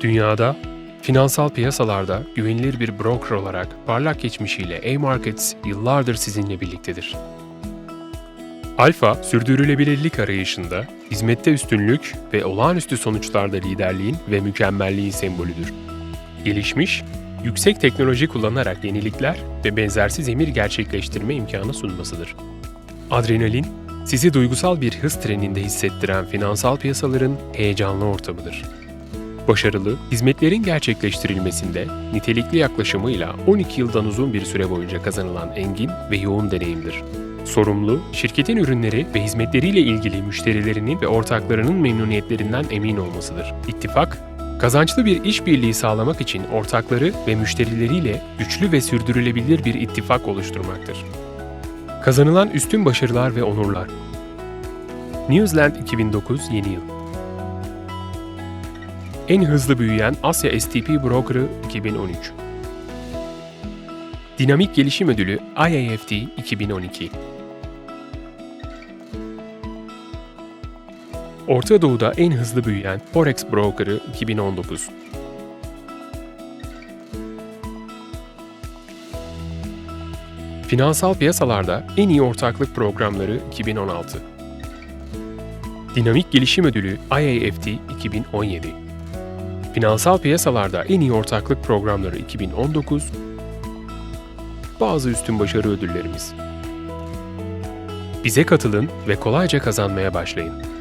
Dünyada, finansal piyasalarda güvenilir bir broker olarak parlak geçmişiyle A-Markets yıllardır sizinle birliktedir. Alfa, sürdürülebilirlik arayışında, hizmette üstünlük ve olağanüstü sonuçlarda liderliğin ve mükemmelliğin sembolüdür. Gelişmiş, yüksek teknoloji kullanarak yenilikler ve benzersiz emir gerçekleştirme imkanı sunmasıdır. Adrenalin, sizi duygusal bir hız treninde hissettiren finansal piyasaların heyecanlı ortamıdır. Başarılı, hizmetlerin gerçekleştirilmesinde nitelikli yaklaşımıyla 12 yıldan uzun bir süre boyunca kazanılan engin ve yoğun deneyimdir. Sorumlu, şirketin ürünleri ve hizmetleriyle ilgili müşterilerinin ve ortaklarının memnuniyetlerinden emin olmasıdır. İttifak, kazançlı bir işbirliği sağlamak için ortakları ve müşterileriyle güçlü ve sürdürülebilir bir ittifak oluşturmaktır. Kazanılan üstün başarılar ve onurlar. Newsland 2009 Yeni Yıl En hızlı büyüyen Asya STP Broker'ı 2013 Dinamik Gelişim Ödülü IAFT 2012 Orta Doğu'da en hızlı büyüyen Forex Broker'ı 2019 Finansal piyasalarda en iyi ortaklık programları 2016. Dinamik Gelişim Ödülü IAFT 2017. Finansal piyasalarda en iyi ortaklık programları 2019. Bazı üstün başarı ödüllerimiz. Bize katılın ve kolayca kazanmaya başlayın.